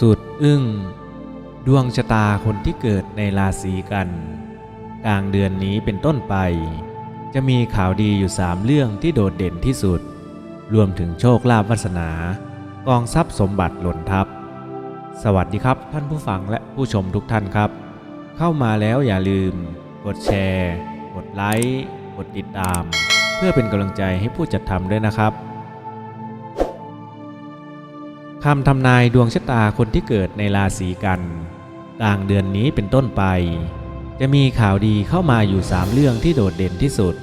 สุดอึ้ง ดวงชะตาคนที่เกิดในราศีกัน กลางเดือนนี้เป็นต้นไป จะมีข่าวดีอยู่สามเรื่องที่โดดเด่นที่สุด รวมถึงโชคลาภวาสนากองทรัพย์สมบัติหล่นทับ สวัสดีครับท่านผู้ฟังและผู้ชมทุกท่านครับ เข้ามาแล้วอย่าลืม กดแชร์ กดไลค์ กดติดตาม เพื่อเป็นกำลังใจให้ผู้จัดทำด้วยนะครับ คำทำนายดวงชะตาคนที่เกิดในราศีกันกลางเดือนนี้เป็นต้นไป จะมีข่าวดีเข้ามาอยู่3เรื่องที่โดดเด่นที่สุด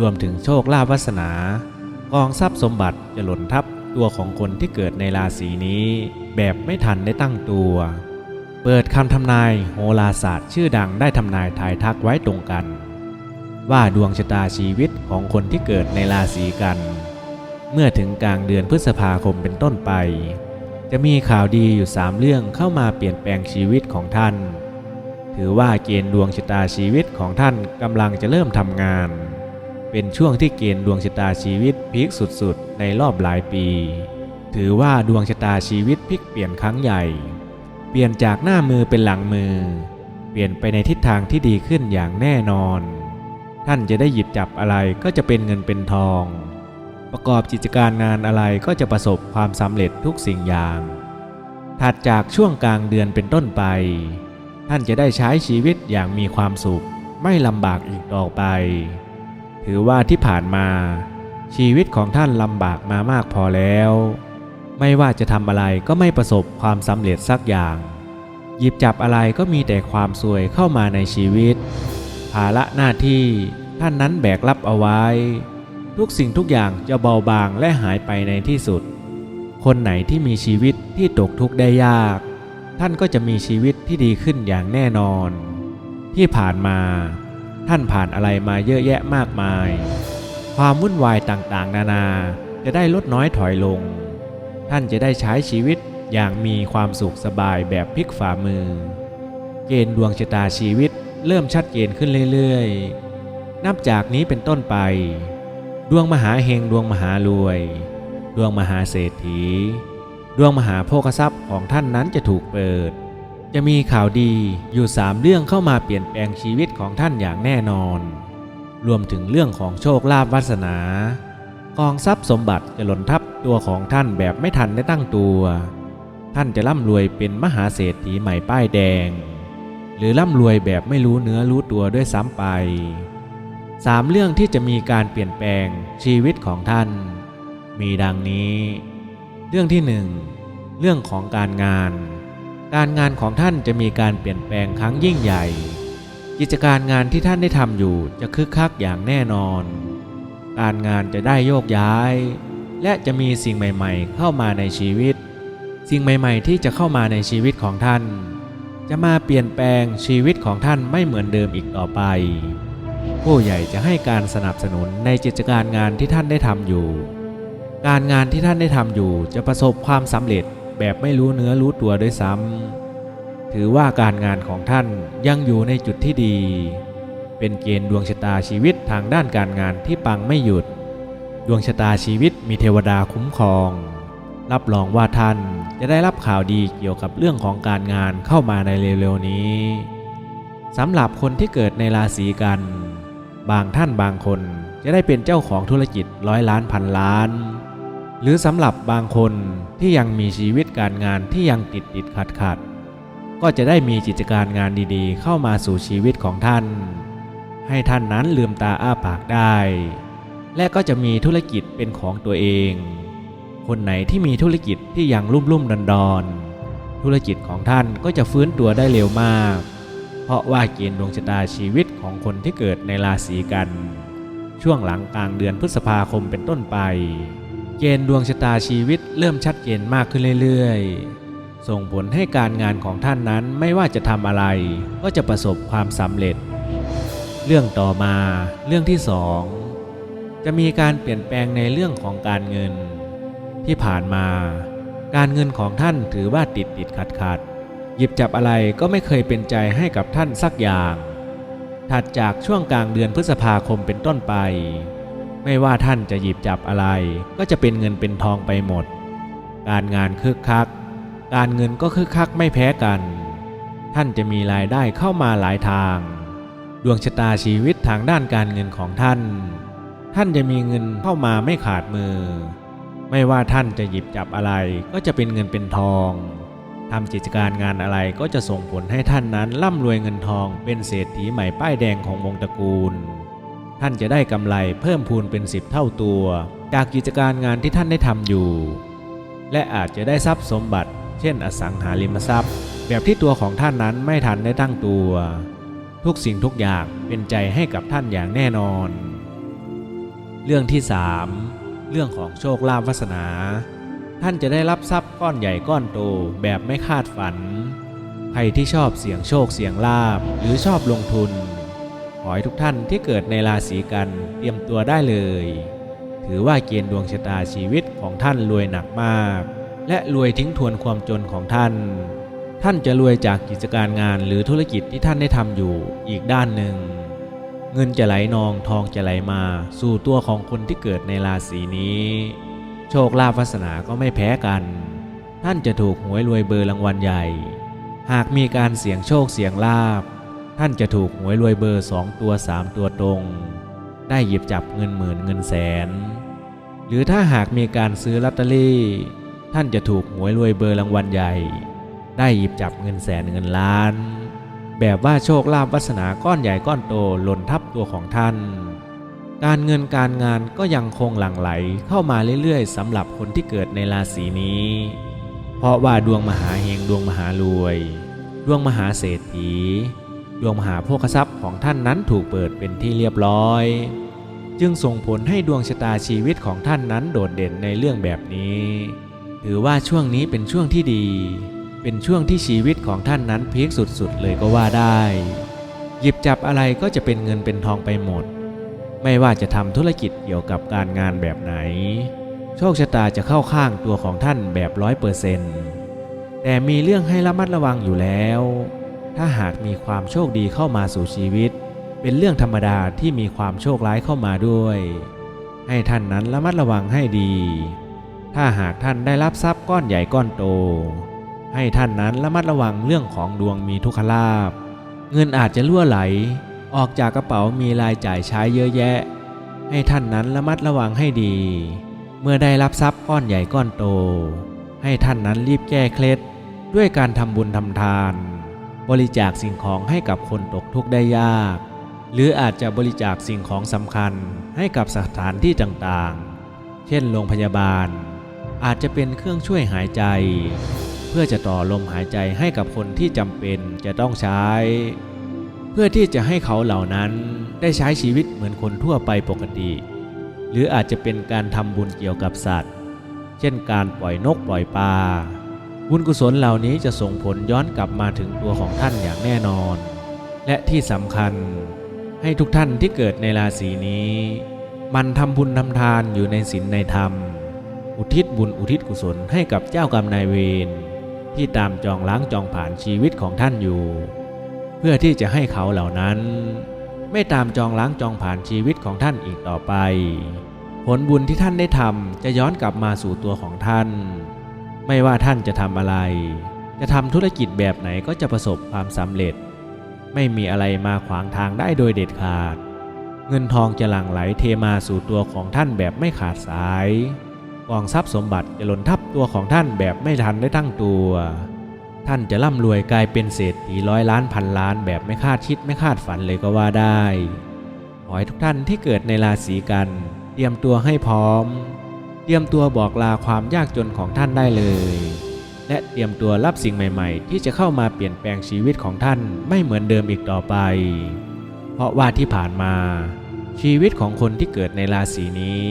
รวมถึงโชคลาภวาสนากองทรัพย์สมบัติจะหล่นทับตัวของคนที่เกิดในราศีนี้ แบบไม่ทันได้ตั้งตัว เปิดคำทำนายโหราศาสตร์ชื่อดังได้ทำนายทายทักไว้ตรงกัน ว่าดวงชะตาชีวิตของคนที่เกิดในราศีกัน เมื่อถึงกลางเดือนพฤษภาคมเป็นต้นไป จะมีข่าวดีอยู่3เรื่องเข้ามาเปลี่ยนแปลงชีวิตของท่าน ถือว่าเกณฑ์ดวงชะตาชีวิตของท่านกำลังจะเริ่มทำงาน เป็นช่วงที่เกณฑ์ดวงชะตาชีวิตพลิกสุดๆ ในรอบหลายปี ถือว่าดวงชะตาชีวิตพลิกเปลี่ยนครั้งใหญ่ เปลี่ยนจากหน้ามือเป็นหลังมือ เปลี่ยนไปในทิศทางที่ดีขึ้นอย่างแน่นอน ท่านจะได้หยิบจับอะไรก็จะเป็นเงินเป็นทอง ประกอบกิจการงานอะไรก็จะประสบความสำเร็จทุกสิ่งอย่าง ถัดจากช่วงกลางเดือนเป็นต้นไป ท่านจะได้ใช้ชีวิตอย่างมีความสุข ไม่ลำบากอีกต่อไป ถือว่าที่ผ่านมา ชีวิตของท่านลำบากมามากพอแล้ว ไม่ว่าจะทำอะไรก็ไม่ประสบความสำเร็จสักอย่าง หยิบจับอะไรก็มีแต่ความซวยเข้ามาในชีวิต ภาระหน้าที่ท่านนั้นแบกรับเอาไว้ ทุกสิ่งทุกอย่างจะเบาบางและหายไปในที่สุด คนไหนที่มีชีวิตที่ตกทุกข์ได้ยาก ท่านก็จะมีชีวิตที่ดีขึ้นอย่างแน่นอน ที่ผ่านมา ท่านผ่านอะไรมาเยอะแยะมากมาย ความวุ่นวายต่างๆ นานาจะได้ลดน้อยถอยลง ท่านจะได้ใช้ชีวิตอย่างมีความสุขสบายแบบพลิกฝ่ามือ เกณฑ์ดวงชะตาชีวิตเริ่มชัดเจนขึ้นเรื่อยๆ นับจากนี้เป็นต้นไป ดวงมหาเฮงดวงมหารวย ดวงมหาเศรษฐี ดวงมหาโภคทรัพย์ของท่านนั้นจะถูกเปิด จะมีข่าวดีอยู่สามเรื่องเข้ามาเปลี่ยนแปลงชีวิตของท่านอย่างแน่นอน รวมถึงเรื่องของโชคลาภวาสนากองทรัพย์สมบัติจะหล่นทับตัวของท่านแบบไม่ทันได้ตั้งตัว ท่านจะร่ำรวยเป็นมหาเศรษฐีใหม่ป้ายแดง หรือร่ำรวยแบบไม่รู้เนื้อรู้ตัวด้วยซ้ำไป สามเรื่องที่จะมีการเปลี่ยนแปลงชีวิตของท่าน มีดังนี้ เรื่องที่หนึ่งเรื่องของการงาน การงานของท่านจะมีการเปลี่ยนแปลงครั้งยิ่งใหญ่ กิจการงานที่ท่านได้ทำอยู่จะคึกคักอย่างแน่นอน การงานจะได้โยกย้าย และจะมีสิ่งใหม่ๆ เข้ามาในชีวิต สิ่งใหม่ๆ ที่จะเข้ามาในชีวิตของท่าน จะมาเปลี่ยนแปลงชีวิตของท่านไม่เหมือนเดิมอีกต่อไป ผู้ใหญ่จะให้การสนับสนุนในกิจการงานที่ท่านได้ทำอยู่ การงานที่ท่านได้ทำอยู่จะประสบความสำเร็จแบบไม่รู้เนื้อรู้ตัวด้วยซ้ำถือว่าการงานของท่านยังอยู่ในจุดที่ดี เป็นเกณฑ์ดวงชะตาชีวิตทางด้านการงานที่ปังไม่หยุด ดวงชะตาชีวิตมีเทวดาคุ้มครอง รับรองว่าท่านจะได้รับข่าวดีเกี่ยวกับเรื่องของการงานเข้ามาในเร็วๆนี้สำหรับคนที่เกิดในราศีกัน บางท่านบางคนจะได้เป็นเจ้าของธุรกิจร้อยล้านพันล้าน หรือสำหรับบางคนที่ยังมีชีวิตการงานที่ยังติดติดขัดขัดก็จะได้มีกิจการงานดีๆ เข้ามาสู่ชีวิตของท่าน ให้ท่านนั้นลืมตาอ้าปากได้ และก็จะมีธุรกิจเป็นของตัวเอง คนไหนที่มีธุรกิจที่ยังรุ่มรุ่มดอนดอนธุรกิจของท่านก็จะฟื้นตัวได้เร็วมาก ราะว่าเกณฑ์ดวงชะตาชีวิตของคนที่เกิดในราศีกัน ช่วงหลังกลางเดือนพฤษภาคมเป็นต้นไป เกณฑ์ดวงชะตาชีวิตเริ่มชัดเจนมากขึ้นเรื่อยๆ ส่งผลให้การงานของท่านนั้นไม่ว่าจะทำอะไร ก็จะประสบความสำเร็จ เรื่องต่อมาเรื่องที่สองจะมีการเปลี่ยนแปลงในเรื่องของการเงิน ที่ผ่านมา การเงินของท่านถือว่าติดติดขัดขัด หยิบจับอะไรก็ไม่เคยเป็นใจให้กับท่านสักอย่าง ถัดจากช่วงกลางเดือนพฤษภาคมเป็นต้นไป ไม่ว่าท่านจะหยิบจับอะไร ก็จะเป็นเงินเป็นทองไปหมด การงานคึกคัก การเงินก็คึกคักไม่แพ้กัน ท่านจะมีรายได้เข้ามาหลายทาง ดวงชะตาชีวิตทางด้านการเงินของท่าน ท่านจะมีเงินเข้ามาไม่ขาดมือ ไม่ว่าท่านจะหยิบจับอะไรก็จะเป็นเงินเป็นทอง ทำกิจการงานอะไรก็จะส่งผลให้ท่านนั้นร่ำรวยเงินทองเป็นเศรษฐีใหม่ป้ายแดงของวงตระกูล ท่านจะได้กำไรเพิ่มพูนเป็นสิบเท่าตัว จากกิจการงานที่ท่านได้ทำอยู่ และอาจจะได้ทรัพย์สมบัติ เช่น อสังหาริมทรัพย์ แบบที่ตัวของท่านนั้นไม่ทันได้ตั้งตัว ทุกสิ่งทุกอย่างเป็นใจให้กับท่านอย่างแน่นอน เรื่องที่ 3 เรื่องของโชคลาภวาสนา ท่านจะได้รับทรัพย์ก้อนใหญ่ก้อนโตแบบไม่คาดฝัน ใครที่ชอบเสี่ยงโชคเสี่ยงลาภหรือชอบลงทุน ขอให้ทุกท่านที่เกิดในราศีกันเตรียมตัวได้เลย ถือว่าเกณฑ์ดวงชะตาชีวิตของท่านรวยหนักมาก และรวยทิ้งทวนความจนของท่าน ท่านจะรวยจากกิจการงานหรือธุรกิจที่ท่านได้ทำอยู่อีกด้านหนึ่ง เงินจะไหลนองทองจะไหลมาสู่ตัวของคนที่เกิดในราศีนี้ โชคลาภวาสนาก็ไม่แพ้กัน ท่านจะถูกหวยรวยเบอร์รางวัลใหญ่ หากมีการเสี่ยงโชคเสี่ยงลาภท่านจะถูกหวยรวยเบอร์สองตัวสามตัวตรง ได้หยิบจับเงินหมื่นเงินแสน หรือถ้าหากมีการซื้อลอตเตอรี่ ท่านจะถูกหวยรวยเบอร์รางวัลใหญ่ ได้หยิบจับเงินแสนเงินล้าน แบบว่าโชคลาภวาสนาก้อนใหญ่ก้อนโตหล่นทับตัวของท่าน การเงินการงานก็ยังคงหลั่งไหลเข้ามาเรื่อยๆสำหรับคนที่เกิดในราศีนี้ เพราะว่าดวงมหาเฮงดวงมหารวย ดวงมหาเศรษฐี ดวงมหาโภคทรัพย์ของท่านนั้นถูกเปิดเป็นที่เรียบร้อย จึงส่งผลให้ดวงชะตาชีวิตของท่านนั้นโดดเด่นในเรื่องแบบนี้ ถือว่าช่วงนี้เป็นช่วงที่ดี เป็นช่วงที่ชีวิตของท่านนั้นพีคสุดๆเลยก็ว่าได้ หยิบจับอะไรก็จะเป็นเงินเป็นทองไปหมด ไม่ว่าจะทำธุรกิจเกี่ยวกับการงานแบบไหน โชคชะตาจะเข้าข้างตัวของท่านแบบร้อยเปอร์เซนต์แต่มีเรื่องให้ระมัดระวังอยู่แล้ว ถ้าหากมีความโชคดีเข้ามาสู่ชีวิต เป็นเรื่องธรรมดาที่มีความโชคร้ายเข้ามาด้วย ให้ท่านนั้นระมัดระวังให้ดี ถ้าหากท่านได้รับทรัพย์ก้อนใหญ่ก้อนโต ให้ท่านนั้นระมัดระวังเรื่องของดวงมีทุกขลาภเงินอาจจะล่วไหล ออกจากกระเป๋ามีรายจ่ายใช้เยอะแยะ ให้ท่านนั้นระมัดระวังให้ดี เมื่อได้รับทรัพย์ก้อนใหญ่ก้อนโต ให้ท่านนั้นรีบแก้เคล็ดด้วยการทำบุญทำทาน บริจาคสิ่งของให้กับคนตกทุกข์ได้ยาก หรืออาจจะบริจาคสิ่งของสำคัญให้กับสถานที่ต่างๆ เช่นโรงพยาบาล อาจจะเป็นเครื่องช่วยหายใจ เพื่อจะต่อลมหายใจให้กับคนที่จำเป็นจะต้องใช้ เพื่อที่จะให้เขาเหล่านั้นได้ใช้ชีวิตเหมือนคนทั่วไปปกติ หรืออาจจะเป็นการทำบุญเกี่ยวกับสัตว์ เช่นการปล่อยนกปล่อยปลาบุญกุศลเหล่านี้จะส่งผลย้อนกลับมาถึงตัวของท่านอย่างแน่นอน และที่สำคัญให้ทุกท่านที่เกิดในราศีนี้ มันทำบุญทำทานอยู่ในศีลในธรรม อุทิศบุญอุทิศกุศลให้กับเจ้ากรรมนายเวรที่ตามจองล้างจองผ่านชีวิตของท่านอยู่ เพื่อที่จะให้เขาเหล่านั้น ไม่ตามจองล้างจองผ่านชีวิตของท่านอีกต่อไป ผลบุญที่ท่านได้ทำจะย้อนกลับมาสู่ตัวของท่าน ไม่ว่าท่านจะทำอะไร จะทำธุรกิจแบบไหนก็จะประสบความสำเร็จ ไม่มีอะไรมาขวางทางได้โดยเด็ดขาด เงินทองจะหลั่งไหลเทมาสู่ตัวของท่านแบบไม่ขาดสายกองทรัพย์สมบัติจะหล่นทับตัวของท่านแบบไม่ทันได้ตั้งตัว ท่านจะร่ำรวยกลายเป็นเศรษฐีร้อยล้านพันล้านแบบไม่คาดคิดไม่คาดฝันเลยก็ว่าได้ ขอให้ทุกท่านที่เกิดในราศีกัน เตรียมตัวให้พร้อม เตรียมตัวบอกลาความยากจนของท่านได้เลย และเตรียมตัวรับสิ่งใหม่ ๆ ที่จะเข้ามาเปลี่ยนแปลงชีวิตของท่านไม่เหมือนเดิมอีกต่อไป เพราะว่าที่ผ่านมา ชีวิตของคนที่เกิดในราศีนี้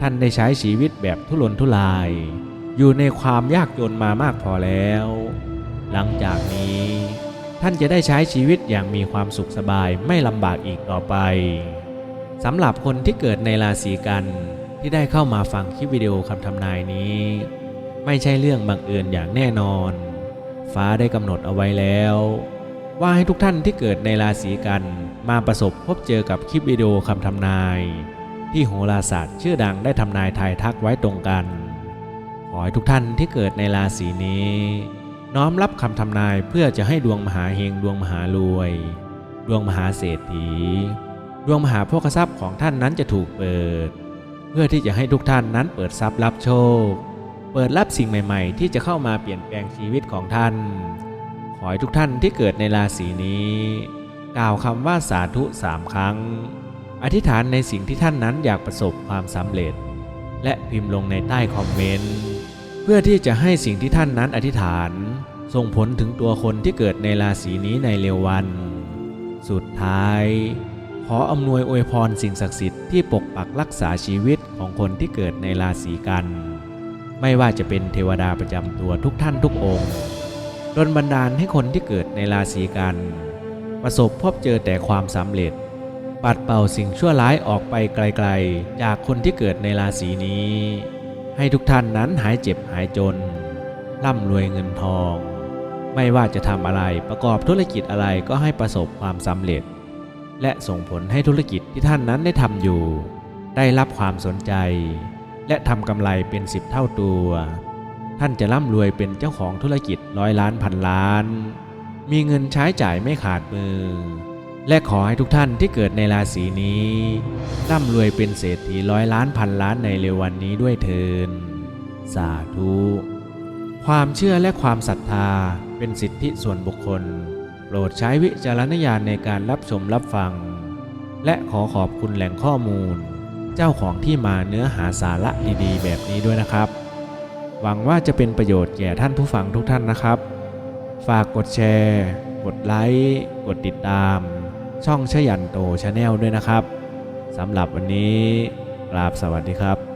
ท่านได้ใช้ชีวิตแบบทุรนทุราย อยู่ในความยากจนมามากพอแล้ว หลังจากนี้ ท่านจะได้ใช้ชีวิตอย่างมีความสุขสบายไม่ลำบากอีกต่อไปสำหรับคนที่เกิดในราศีกันที่ได้เข้ามาฟังคลิปวิดีโอคำทำนายนี้ ไม่ใช่เรื่องบังเอิญอย่างแน่นอน ฟ้าได้กำหนดเอาไว้แล้ว ว่าให้ทุกท่านที่เกิดในราศีกันมาประสบพบเจอกับคลิปวิดีโอคำทำนาย ที่โหราศาสตร์ชื่อดังได้ทำนายทายทักไว้ตรงกันขขอให้ทุกท่านที่เกิดในราศีนี้ น้อมรับคำทำนายเพื่อจะให้ดวงมหาเฮงดวงมหารวย ดวงมหาเศรษฐี ดวงมหาโภคทรัพย์ของท่านนั้นจะถูกเปิด เพื่อที่จะให้ทุกท่านนั้นเปิดทรัพย์รับโชค เปิดรับสิ่งใหม่ๆ ที่จะเข้ามาเปลี่ยนแปลงชีวิตของท่าน ขอให้ทุกท่านที่เกิดในราศีนี้ กล่าวคำว่าสาธุสามครั้ง อธิษฐานในสิ่งที่ท่านนั้นอยากประสบความสำเร็จ และพิมพ์ลงในใต้คอมเมนต์ เพื่อที่จะให้สิ่งที่ท่านนั้นอธิษฐาน ส่งผลถึงตัวคนที่เกิดในราศีนี้ในเร็ววัน สุดท้าย ขออำนวยอวยพรสิ่งศักดิ์สิทธิ์ที่ปกปักรักษาชีวิตของคนที่เกิดในราศีกัน ไม่ว่าจะเป็นเทวดาประจำตัวทุกท่านทุกองค์ดลบันดาลให้คนที่เกิดในราศีกัน ประสบพบเจอแต่ความสำเร็จ ปัดเป่าสิ่งชั่วร้ายออกไปไกลๆ จากคนที่เกิดในราศีนี้ ให้ทุกท่านนั้นหายเจ็บหายจน ร่ำรวยเงินทอง ไม่ว่าจะทำอะไรประกอบธุรกิจอะไรก็ให้ประสบความสำเร็จ และส่งผลให้ธุรกิจที่ท่านนั้นได้ทำอยู่ ได้รับความสนใจ และทำกำไรเป็นสิบเท่าตัว ท่านจะร่ำรวยเป็นเจ้าของธุรกิจร้อยล้านพันล้าน มีเงินใช้จ่ายไม่ขาดมือ และขอให้ทุกท่านที่เกิดในราศีนี้ร่ำรวยเป็นเศรษฐีร้อยล้านพันล้านในเร็ววันนี้ด้วยเทินสาธุ ความเชื่อและความศรัทธาเป็นสิทธิส่วนบุคคล โปรดใช้วิจารณญาณในการรับชมรับฟัง และขอขอบคุณแหล่งข้อมูล เจ้าของที่มาเนื้อหาสาระดีๆ แบบนี้ด้วยนะครับ หวังว่าจะเป็นประโยชน์แก่ท่านผู้ฟังทุกท่านนะครับ ฝากกดแชร์ กดไลค์ กดติดตาม ช่องชยันโตชาแนลด้วยนะครับสำหรับวันนี้กราบสวัสดีครับ